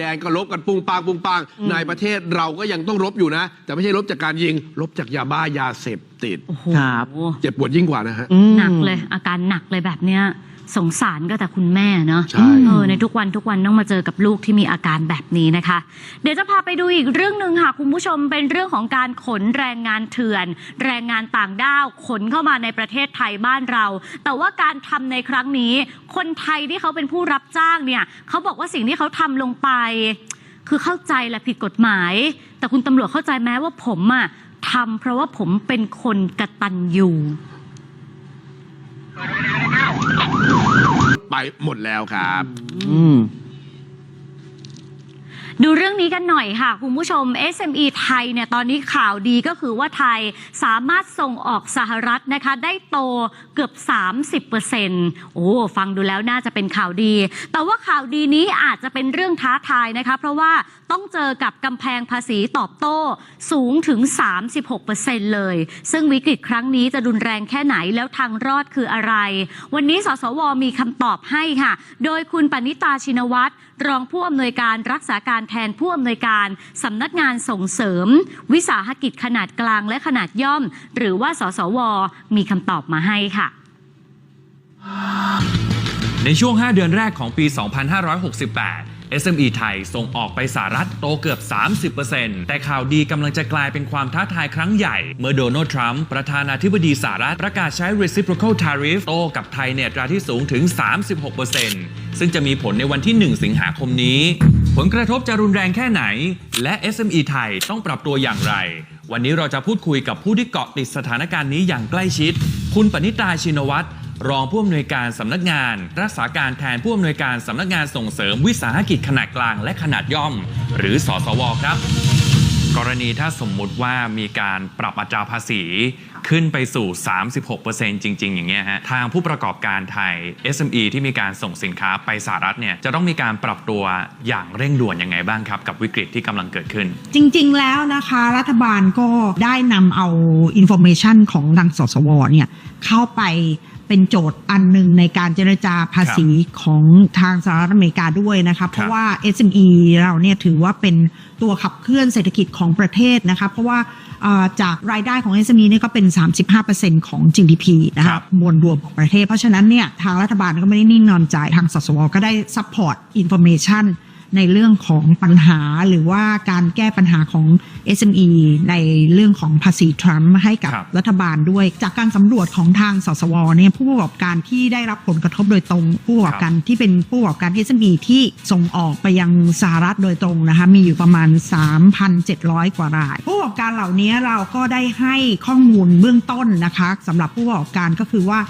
แดนก็ลบกันปุงปางปุงปางในประเทศเราก็ยังต้องรบอยู่นะ แต่ไม่ใช่รบจากการยิงรบจากยาบ้ายาเสพติดโอ้โหครับ เจ็บปวดยิ่งกว่านะฮะอืมหนักเลยอาการหนักเลยแบบเนี้ย สงสารก็แต่คุณแม่เนาะใช่ เออในทุกวันทุกวันต้องมาเจอกับลูกที่มีอาการแบบนี้นะคะ เดี๋ยวจะพาไปดูอีกเรื่องหนึ่งค่ะคุณผู้ชมเป็นเรื่องของการขนแรงงานเถื่อน แรงงานต่างด้าวขนเข้ามาในประเทศไทยบ้านเรา แต่ว่าการทำในครั้งนี้ คนไทยที่เขาเป็นผู้รับจ้างเนี่ยเขาบอกว่าสิ่งที่เขาทำลงไป คือเข้าใจแหละผิดกฎหมาย แต่คุณตำรวจเข้าใจไหมว่าผมอะทำเพราะว่าผมเป็นคนกตัญญู ไปหมดแล้วครับ อืม ดูเรื่องนี้กันหน่อยค่ะ คุณผู้ชม SME ไทยเนี่ยตอนนี้ข่าวดีก็คือว่าไทยสามารถส่งออกสหรัฐนะคะ ได้โตเกือบ 30%โอ้ฟังดูแล้วน่าจะเป็นข่าวดี แต่ว่าข่าวดีนี้อาจจะเป็นเรื่องท้าทายนะคะ เพราะว่าต้องเจอกับกำแพงภาษีตอบโต้สูงถึง 36%เลย ซึ่งวิกฤตครั้งนี้จะรุนแรงแค่ไหนแล้วทางรอดคืออะไร วันนี้สสวมีคำตอบให้ค่ะ โดยคุณปณิตาชินวัตรรองผู้อำนวยการรักษาการแทนผู้อำนวยการสำนักงานส่งเสริม วิสาหกิจขนาดกลางและขนาดย่อม หรือว่าสสว มีคำตอบมาให้ค่ะ ในช่วง 5 เดือนแรกของปี 2568 SME ไทยส่งออกไปสหรัฐโตเกือบ 30%แต่ข่าวดีกำลังจะกลายเป็นความท้าทายครั้งใหญ่ เมื่อโดนัลด์ทรัมป์ประธานาธิบดีสหรัฐประกาศใช้ reciprocal tariff โตกับไทยในอัตราที่สูงถึง 36%ซึ่งจะมีผลในวันที่ 1 สิงหาคมนี้ ผลกระทบจะรุนแรงแค่ไหน และ SME ไทยต้องปรับตัวอย่างไร วันนี้เราจะพูดคุยกับผู้ที่เกาะติดสถานการณ์นี้อย่างใกล้ชิด คุณปณิตาชินวัตรรองผู้อำนวยการสำนักงาน รักษาการแทนผู้อำนวยการสำนักงานส่งเสริมวิสาหกิจขนาดกลางและขนาดย่อม หรือสสวครับ กรณีถ้าสมมุติว่ามีการปรับอัตราภาษีขึ้นไปสู่ 36%จริง ๆ อย่างเงี้ยฮะ ทางผู้ประกอบการไทย SME ที่มีการส่งสินค้าไปสหรัฐเนี่ย จะต้องมีการปรับตัวอย่างเร่งด่วนยังไงบ้างครับ กับวิกฤตที่กำลังเกิดขึ้น จริง ๆ แล้วนะคะรัฐบาลก็ได้นำเอาอินโฟเมชันของทางสสวเนี่ยเข้าไปเป็นโจทย์อันหนึ่งในการเจรจาภาษีของทางสหรัฐอเมริกาด้วยนะคะเพราะว่า SME เราเนี่ยถือว่าเป็นตัวขับเคลื่อนเศรษฐกิจของประเทศนะคะเพราะว่าเอ่อจากรายได้ของ SME เนี่ยก็เป็น35%ของ GDP นะครัคะบมวลรวมของประเทศ เพราะฉะนั้นเนี่ยทางรัฐบาลก็ไม่ได้นิ่งนอนใจทางสสวก็ได้ซัพพอร์ตอินโฟเมชัน ในเรื่องของปัญหาหรือว่าการแก้ปัญหาของ SME ในเรื่องของภาษีทรัมป์ให้กับครับรัฐบาลด้วย จากการสำรวจของทางสสวเนี่ยผู้ประกอบการที่ได้รับผลกระทบโดยตรง ผู้ประกอบการที่เป็นผู้ประกอบการ SME ที่ส่งออกไปยังสหรัฐโดยตรงนะคะมีอยู่ประมาณ 3,700 กว่าราย ผู้ประกอบการเหล่านี้เราก็ได้ให้ข้อมูลเบื้องต้นนะคะสำหรับผู้ประกอบการก็คือว่า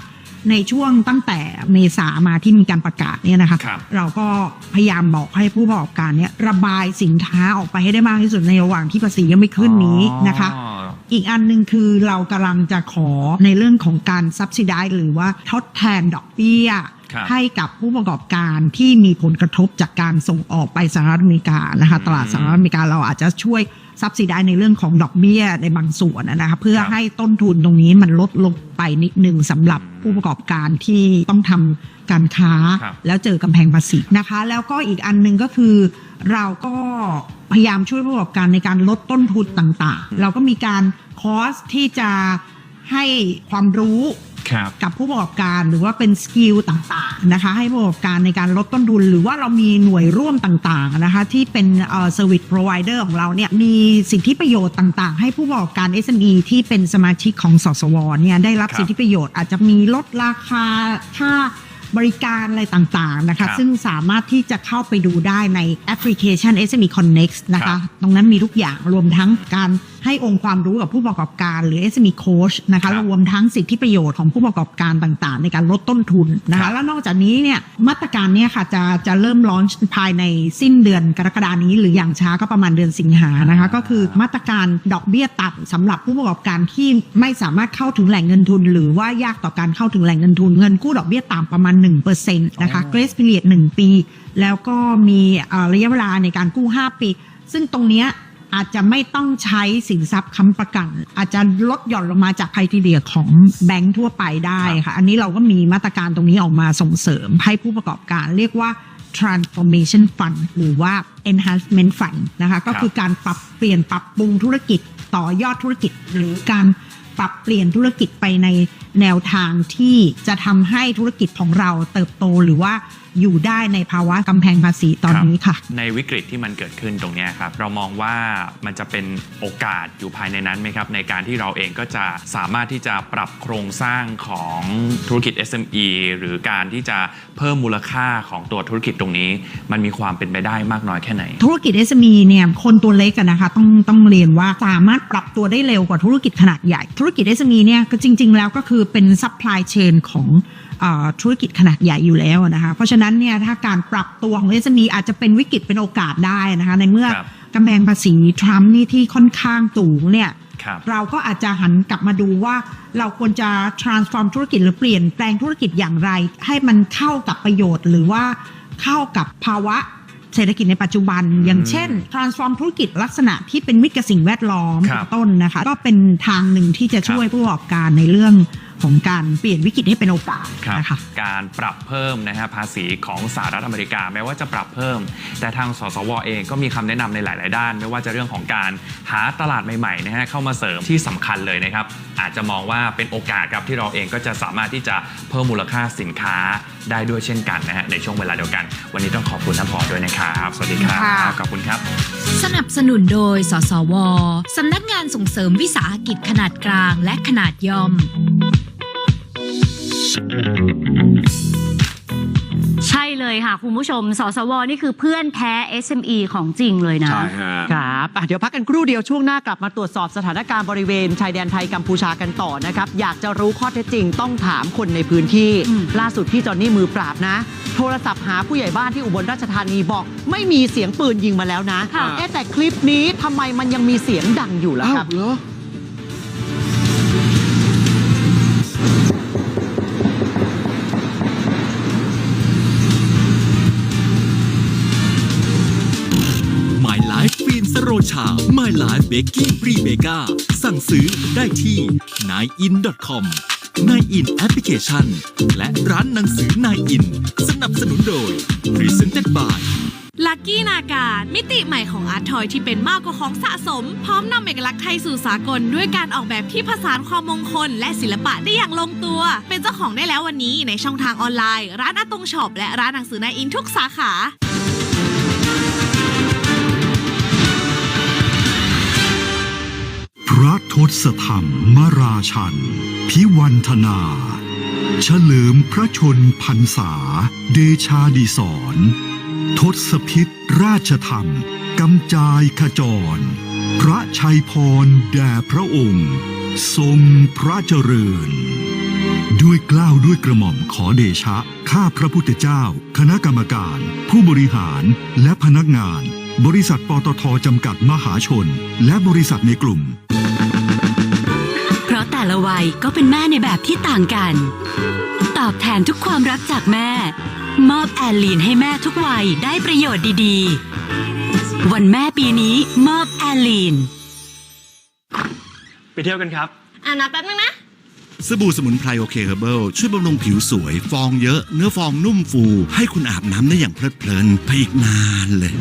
ในช่วงตั้งแต่เมษามาที่มีการประกาศเนี่ยนะคะครับ เราก็พยายามบอกให้ผู้ประกอบการเนี่ยระบายสินค้าออกไปให้ได้มากที่สุดในระหว่างที่ภาษียังไม่ขึ้นนี้นะคะ อ๋อ อีกอันหนึ่งคือเรากำลังจะขอในเรื่องของการ subsidize หรือว่าทดแทนดอกเบี้ย ครับ ให้กับผู้ประกอบการที่มีผลกระทบจากการส่งออกไปสหรัฐอเมริกานะคะ ตลาดสหรัฐอเมริกาเราอาจจะช่วย ซับซิได้ในเรื่องของดอกเบี้ยในบางส่วนนะคะเพื่อครับให้ต้นทุนตรงนี้มันลดลงไปนิดนึงสำหรับผู้ประกอบการที่ต้องทำการค้าครับแล้วเจอกำแพงภาษีนะคะ แล้วก็อีกอันหนึ่งก็คือเราก็พยายามช่วยผู้ประกอบการในการลดต้นทุนต่างๆ เราก็มีการคอสที่จะให้ความรู้ครับ กับผู้ประกอบการหรือว่าเป็นสกิลต่างๆนะคะให้ผู้ประกอบการในการลดต้นทุน หรือว่าเรามีหน่วยร่วมต่างๆนะคะที่เป็นเอ่อ service provider ของเราเนี่ยมีสิทธิประโยชน์ต่างๆ ให้ผู้ประกอบการ SME ที่เป็นสมาชิกของสสวเนี่ยได้รับครับ สิทธิประโยชน์อาจจะมีลดราคาค่าบริการอะไรต่างๆนะครัคะ บซึ่งสามารถที่จะเข้าไปดูได้ในแอปพลิเคชัน SME Connect นะครัคะ บ ตรงนั้นมีทุกอย่างรวมทั้งการ ให้องค์ความรู้กับผู้ประกอบการหรือ SME Coach นะครัคะบรวมทั้งสิทธิประโยชน์ของผู้ประกอบการต่างๆ ในการลดต้นทุนนะครัคะบแล้วนอกจากนี้เนี่ยมาตรการเนี่ยค่ะจะจะเริ่มลอนช์ภายในสิ้นเดือนกรกฎานี้หรืออย่างช้าก็ประมาณเดือนสิงหานะคะก็คือมาตรการดอกเบี้ยต่ำสำหรับผู้ประกอบการที่ไม่สามารถเข้าถึงแหล่งเงินทุน หรือว่ายากต่อการเข้าถึงแหล่งเงินทุน เงินกู้ดอกเบี้ยต่ำประมาณ1%นะคะอ๋อ grace period 1ปี แล้วก็มีเอ่อระยะเวลาในการกู้ 5 ปี ซึ่งตรงเนี้ย อาจจะไม่ต้องใช้สินทรัพย์ค้ำประกัน อาจจะลดหย่อนลงมาจากไครทีเรียของแบงค์ทั่วไปได้ค่ะ อันนี้เราก็มีมาตรการตรงนี้ออกมาส่งเสริมให้ผู้ประกอบการเรียกว่า transformation fund หรือว่า enhancement fund นะคะ ก็คือการปรับเปลี่ยนปรับปรุงธุรกิจต่อยอดธุรกิจ หรือการปรับเปลี่ยนธุรกิจไปในแนวทางที่จะทำให้ธุรกิจของเราเติบโตหรือว่า อยู่ได้ในภาวะกำแพงภาษีตอนนี้ค่ะ ในวิกฤตที่มันเกิดขึ้นตรงเนี้ยครับ เรามองว่ามันจะเป็นโอกาสอยู่ภายในนั้นไหมครับ ในการที่เราเองก็จะสามารถที่จะปรับโครงสร้างของธุรกิจ SME หรือการที่จะเพิ่มมูลค่าของตัวธุรกิจตรงนี้ มันมีความเป็นไปได้มากน้อยแค่ไหน ธุรกิจ SME เนี่ยคนตัวเล็กกันนะคะต้องต้องเรียนว่าสามารถปรับตัวได้เร็วกว่าธุรกิจขนาดใหญ่ ธุรกิจ SME เนี่ยก็จริง ๆ แล้วก็คือเป็นซัพพลายเชนของเออ ธุรกิจขนาดใหญ่อยู่แล้วนะคะเพราะฉะนั้นเนี่ยถ้าการปรับตัวของ SME อาจจะเป็นวิกฤตเป็นโอกาสได้นะคะในเมื่อครับกำแพงภาษีทรัมป์นี่ที่ค่อนข้างสูงเนี่ยครับเราก็อาจจะหันกลับมาดูว่าเราควรจะ transform ธุรกิจหรือเปลี่ยนแปลงธุรกิจอย่างไร ให้มันเข้ากับประโยชน์ หรือว่าเข้ากับภาวะเศรษฐกิจในปัจจุบัน อย่างเช่น transform ธุรกิจลักษณะที่เป็นมิตรกับสิ่งแวดล้อมครับเป็นต้นนะคะ ก็เป็นทางหนึ่งที่จะช่วยครับผู้ประกอบการในเรื่อง ของการเปลี่ยนวิกฤตให้เป็นโอกาสครับนะคะการปรับเพิ่มนะฮะภาษีของสหรัฐอเมริกาแม้ว่าจะปรับเพิ่ม แต่ทางสสวเองก็มีคำแนะนำในหลาย ๆ ด้าน ไม่ว่าจะเรื่องของการหาตลาดใหม่ ๆ นะฮะเข้ามาเสริมที่สำคัญเลยนะครับ อาจจะมองว่าเป็นโอกาสครับที่เราเองก็จะสามารถที่จะเพิ่มมูลค่าสินค้าได้ด้วยเช่นกันนะฮะในช่วงเวลาเดียวกัน วันนี้ต้องขอบคุณท่านผอด้วยนะครับสวัสดีครับค่ะขอบคุณครับ สนับสนุนโดย สสวสำนักงานส่งเสริมวิสาหกิจขนาดกลางและขนาดย่อม ใช่เลยค่ะ คุณผู้ชม สสว นี่คือเพื่อนแท้ SME ของจริงเลยนะ ใช่ฮะ ครับอะเดี๋ยวพักกันครู่เดียวช่วงหน้ากลับมาตรวจสอบสถานการณ์บริเวณ ชายแดนไทยกัมพูชากันต่อนะครับ อยากจะรู้ข้อเท็จจริงต้องถามคนในพื้นที่ อืม ล่าสุดพี่จอนนี่มือปราบนะ โทรศัพท์หาผู้ใหญ่บ้านที่อุบลราชธานีบอก ไม่มีเสียงปืนยิงมาแล้วนะค่ะ เอ๊ะแต่คลิปนี้ทำไมมันยังมีเสียงดังอยู่ล่ะอ้าควรับเหรอ โรชา My Life Baking Free b a k e r สั่งซื้อได้ที่ 9in.com 9in Application และร้านหนังสือ 9in สนับสนุนโดย Presented by ลั c กี้นาการมิติใหม่ของอาร์ตทอยที่เป็นมากกว่าของสะสม พร้อมนำเอกลักษณ์ไทยสู่สากล ด้วยการออกแบบที่ผสานความมงคล และศิลปะได้อย่างลงตัว เป็นเจ้าของได้แล้ววันนี้ในช่องทางออนไลน์ ร้านอาตงช็อปและร้านหนังสือนายอินทุกสาขา ศธรรมมราชัน พิวันธนา เฉลิมพระชนพรรษา เดชาดิสรทศพิษราชธรรมกำจายขจร พระชัยพรแด่พระองค์ ทรงพระเจริญ ด้วยกล้าวด้วยกระหม่อมขอเดชะ ข้าพระพุทธเจ้า คณะกรรมการ ผู้บริหารและพนักงาน บริษัทปตทจำกัดมหาชน และบริษัทในกลุ่ม แต่ละวัยก็เป็นแม่ในแบบที่ต่างกัน ตอบแทนทุกความรักจากแม่ มอบแอลลีนให้แม่ทุกวัยได้ประโยชน์ดีๆ วันแม่ปีนี้มอบแอลลีน ไปเที่ยวกันครับ อ่านับแป๊บนึงนะ สบู่สมุนไพรโอเคเฮอร์เบิลช่วยบำรุงผิวสวย ฟองเยอะ เนื้อฟองนุ่มฟู ให้คุณอาบน้ำได้อย่างเพลิดเพลินไปอีกนานเลย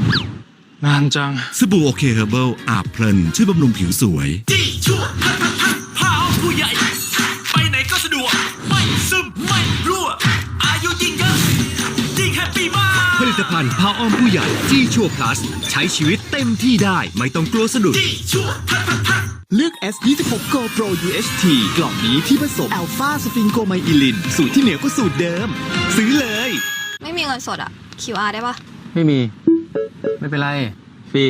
นานจัง สบู่โอเคเฮอร์เบิลอาบเพลินช่วยบำรุงผิวสวยที่ชั่วพักพักพักพา ผู้ใหญ่ ไปไหนก็สะดวก ไม่ซึมไม่รั่ว อายุยิ่งเยอะยิ่งแฮปปี้มาก ผลิตภัณฑ์ผ้าอ้อมผู้ใหญ่ที่ชัวพลัสใช้ชีวิตเต็มที่ได้ไม่ต้องกลัวสะดุด ที่ชั่วพักพักพัก เลือก S26 Go Pro UHT กล่องนี้ที่ผสมอัลฟาสฟิงโกไมอิลิน สูตรที่เหนือกว่าสูตรเดิม ซื้อเลย ไม่มีเงินสดอะ QR ได้ปะ ไม่มี ไม่เป็นไร ฟรี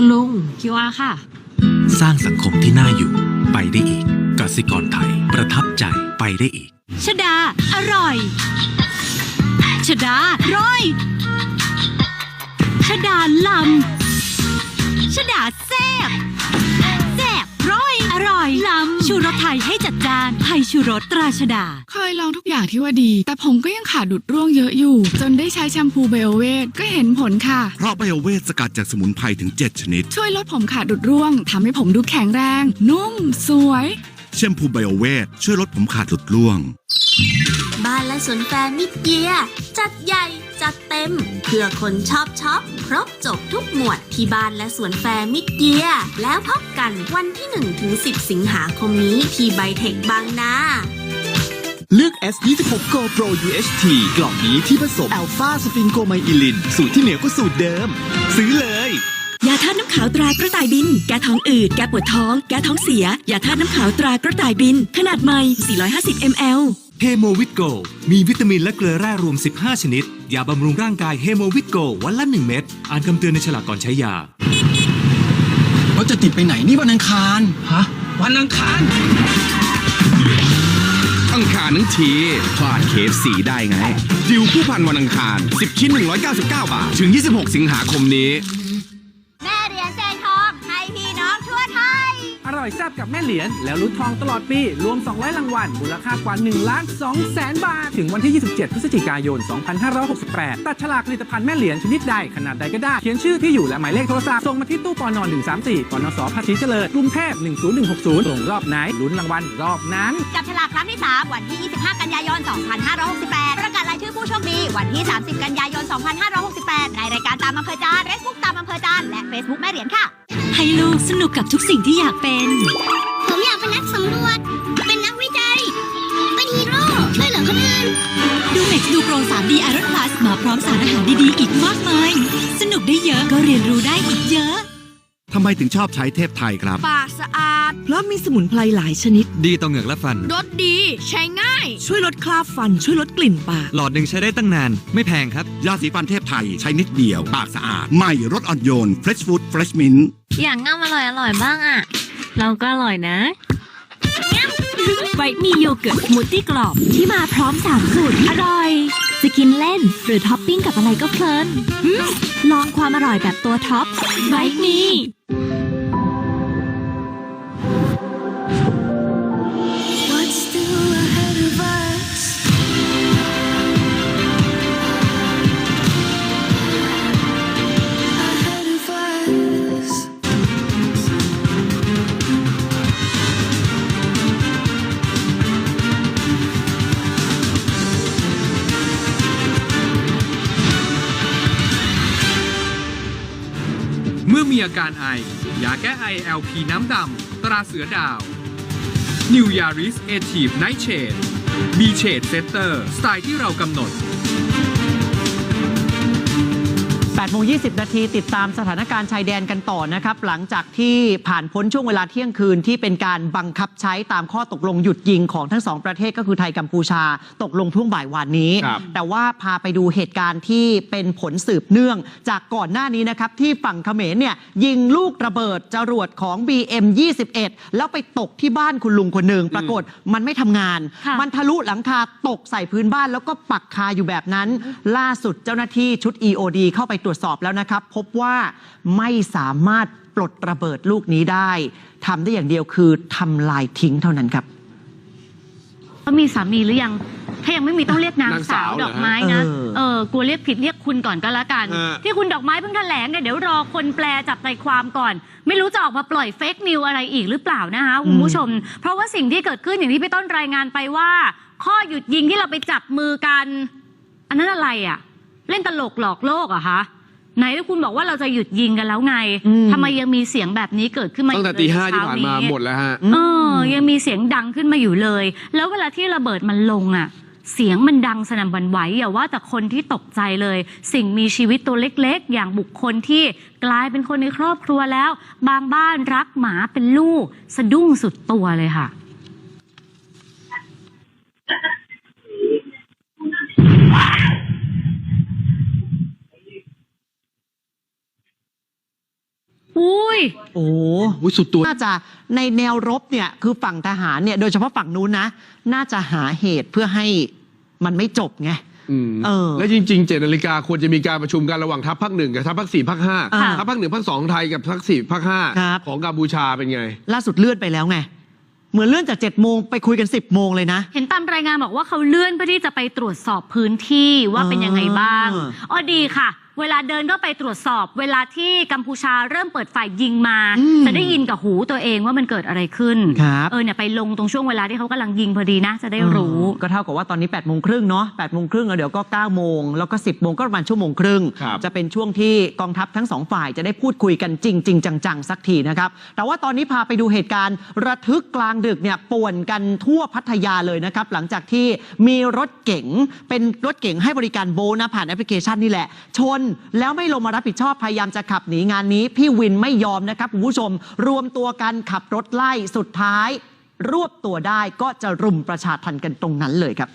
คุณลุง QR ค่ะ สร้างสังคมที่น่าอยู่ ไปได้อีกกสิกรไทย ประทับใจไปได้อีกชดา อร่อยชดาร้อยชดาลำชดาแซ่บแซ่บร้อ ยอร่อยลำชูรสไทยให้จัดจานไทยชูรสตราชดา เคยลองทุกอย่างที่ว่าดี แต่ผมก็ยังขาดดุดร่วงเยอะอยู่ จนได้ใช้แชมพูไบโอเวทก็เห็นผลค่ะ เพราะไบโอเวทสกัดจากสมุนไพรถึง 7 ชนิด ช่วยลดผมขาดดุดร่วงทำให้ผมดูแข็งแรง นุ่ม สวย แชมพูไบโอเวทช่วยลดผมขาดหลุดร่วง บ้านและและสวนแฟร์มิดเยียร์จัดใหญ่ จัดเต็ม เพื่อคนชอบช็อป ครบจบทุกหมวดที่บ้านและสวนแฟร์มิดเยียร์แล้วพบกันวันที่ 1-10 สิงหาคมนี้ที่ไบเทคบางนาเลือก S26 Go Pro UHT กล่องนี้ที่ผสมอัลฟาสฟิงโกไมอิลิน สูตรที่เหนือกว่าสูตรเดิม ซื้อเลย ยาธาตุน้ำขาวตรากระต่ายบิน แก้ท้องอืด แก้ปวดท้อง แก้ท้องเสีย ยาธาตุน้ำขาวตรากระต่ายบิน ขนาดใหม่ 450 ml เฮโมวิตโกมีวิตามินและเกลือแร่รวม 15 ชนิด ยาบำรุงร่างกายเฮโมวิตโกวันละ 1 เม็ด อ่านคำเตือนในฉลากก่อนใช้ยา เราจะติดไปไหนนี่วันอังคาร ฮะ วันอังคาร อังคารทั้งทีพลาดเคฟสีได้ไงดิวผู้พันวันอังคาร 10 ชิ้น 199 บาท ถึง 26 สิงหาคมนี้ อยแซ่บกับแม่เหรียญแล้วลุ้นทองตลอดปี รวม 200 รางวัลมูลค่ากว่า1ล้าน2แสนบาท ถึงวันที่ 27 พฤศจิกายน 2568 ตัดฉลากผลิตภัณฑ์แม่เหรียญชนิดใด ขนาดใดก็ได้ เขียนชื่อที่อยู่และหมายเลขโทรศัพท์ส่งมาที่ตู้ปอนอน134ปอนสภาษีเจริญกรุงเทพ10160ส่งรอบไหนลุ้นรางวัลรอบนั้น จับฉลากครั้งที่ 3 วันที่ 25 กันยายน 2568 ประกาศรายชื่อผู้โชคดี วันที่ 30 กันยายน 2568 ในรายการตามอำเภอใจานเฟซบุ๊กตามอำเภอใจาน และ Facebook แม่เหรียญค่ะ ให้ลูกสนุกกับทุกสิ่งที่อยากเป็น ผมอยากเป็นนักสำรวจ เป็นนักวิจัย เป็นฮีโร่ช่วยเหลือคนอื่น ดูเม็กซ์ดูโปร 3D Iron Plus มาพร้อมสารอาหารดีๆ อีกมากมาย สนุกได้เยอะก็เรียนรู้ได้อีกเยอะ ทำไมถึงชอบใช้เทพไทยครับ ปากสะอาด เพราะมีสมุนไพรหลายชนิด ดีต่อเหงือกและฟัน รสดี ใช้ง่าย ช่วยลดคราบฟัน ช่วยลดกลิ่นปาก หลอดหนึ่งใช้ได้ตั้งนาน ไม่แพงครับ ยาสีฟันเทพไทย ใช้นิดเดียว ปากสะอาด ใหม่รสอ่อนโยน Fresh Food Fresh Mint อย่างง่ามอร่อยอร่อยบ้างอะ เราก็อร่อยนะไวท์มีโยเกิร์ตสมูทตี้กรอบที่มาพร้อม3สูตรอร่อย จะกินเล่นหรือท็อปปิ้งกับอะไรก็เพลินอืมลองความอร่อยแบบตัวท็อปไวท์มี การไอยาแก้ไอ LP น้ำดำ ตราเสือดาว New Yaris a t i v e Night Shade B Shade Setter สไตล์ที่เรากำหนด 8โมง20 นาทีติดตามสถานการณ์ชายแดนกันต่อนะครับ หลังจากที่ผ่านพ้นช่วงเวลาเที่ยงคืนที่เป็นการบังคับใช้ตามข้อตกลงหยุดยิงของทั้งสองประเทศก็คือไทยกัมพูชาตกลงช่วงบ่ายวานนี้ครับแต่ว่าพาไปดูเหตุการณ์ที่เป็นผลสืบเนื่อง จากก่อนหน้านี้นะครับ ที่ฝั่งเขมรเนี่ยยิงลูกระเบิดจรวดของ BM 21แล้วไปตกที่บ้านคุณลุงคนหนึ่งปรากฏมันไม่ทำงานค่ะมันทะลุหลังคาตกใส่พื้นบ้าน แล้วก็ปักคาอยู่แบบนั้น ล่าสุดเจ้าหน้าที่ชุด EOD เข้าไปตรวจสอบแล้วนะครับ พบว่าไม่สามารถปลดระเบิดลูกนี้ได้ทำได้อย่างเดียวคือทำลายทิ้งเท่านั้นครับเขามีสามีหรือยัง ถ้ายังไม่มีต้องเรียกนางนางสาสาววเหรอดอกไม้นะเออเออกลัวเรียกผิดเรียกคุณก่อนก็แล้วกันเออที่คุณดอกไม้เพิ่งแถลงเนี่ยเดี๋ยวรอคนแปลจับใจความก่อน ไม่รู้จะออกมาปล่อยเฟกนิวอะไรอีกหรือเปล่านะคะคุณผู้ชม เพราะว่าสิ่งที่เกิดขึ้นอย่างที่พี่ต้นรายงานไปว่า ข้อหยุดยิงที่เราไปจับมือกัน อันนั้นอะไรอะ่ะ เล่นตลกหลอกโลกเหรอะคะ ไหนที่คุณบอกว่าเราจะหยุดยิงกันแล้วไงอืม ทำไมยังมีเสียงแบบนี้เกิดขึ้นมาตั้งแต่อยู่ตีเลยห้าที่เช้ผ่านมานี้หมดแล้วฮะ เออ ยังมีเสียงดังขึ้นมาอยู่เลย แล้วเวลาที่ระเบิดมันลงอะ เสียงมันดังสนั่นหวั่นไหวอย่าว่าแต่คนที่ตกใจเลย สิ่งมีชีวิตตัวเล็กๆ อย่างบุคคลที่กลายเป็นคนในครอบครัวแล้ว บางบ้านรักหมาเป็นลูก สะดุ้งสุดตัวเลยค่ะ อุ้ย โอ้อุ้ยสุดตัว น่าจะในแนวรบเนี่ยคือฝั่งทหารเนี่ยโดยเฉพาะฝั่งนู้นนะ น่าจะหาเหตุเพื่อให้มันไม่จบไงอืมเออ แล้วจริงๆเจ็ดนาฬิกาควรจะมีการประชุมกันระหว่างทัพภาคหนึ่งกับทัพภาคสี่ภาคห้าอ่าทัพภาคหนึ่งภาคสองไทยกับภาคสี่ภาคห้าครับ ของกัมพูชาเป็นไง ล่าสุดเลื่อนไปแล้วไง เหมือนเลื่อนจาก7จ็ดโมงไปคุยกัน 10บโมงเลยนะ เห็นตามรายงานบอกว่าเขาเลื่อนเพื่อที่จะไปตรวจสอบพื้นที่ว่าเป็นยังไงบ้างอ่าอ๋อดีค่ะ เวลาเดินก็ไปตรวจสอบ เวลาที่กัมพูชาเริ่มเปิดไฟยิงมา อืมจะได้ยินกับหูตัวเองว่ามันเกิดอะไรขึ้น ครับเออเนี่ยไปลงตรงช่วงเวลาที่เขากำลังยิงพอดีนะ จะได้รู้ ก็เท่ากับว่าตอนนี้8ปดโมงครึ่งเนาะ8ปดโมงครึ่งแล้วเดี๋ยวก็9ก้าโมงแล้วก็ 10บโมงก็ประมาณชั่วโมงครึ่ง ครับ จะเป็นช่วงที่กองทัพทั้งสองฝ่ายจะได้พูดคุยกันจริงจริงๆจังๆ สักทีนะครับ แต่ว่าตอนนี้พาไปดูเหตุการณ์ ระทึกกลางดึกเนี่ยป่วนกันทั่วพัทยาเลยนะครับ หลังจากที่มีรถเก๋งเป็นรถเก๋งให้บริการโบนะผ่านแอปพลิเคชันนี่แหละ ชนแล้วไม่ลงมารับผิดชอบพยายามจะขับหนีงานนี้ พี่วินไม่ยอมนะครับคุณผู้ชม รวมตัวกันขับรถไล่สุดท้าย รวบตัวได้ก็จะรุมประชาทันกันตรงนั้นเลยครับ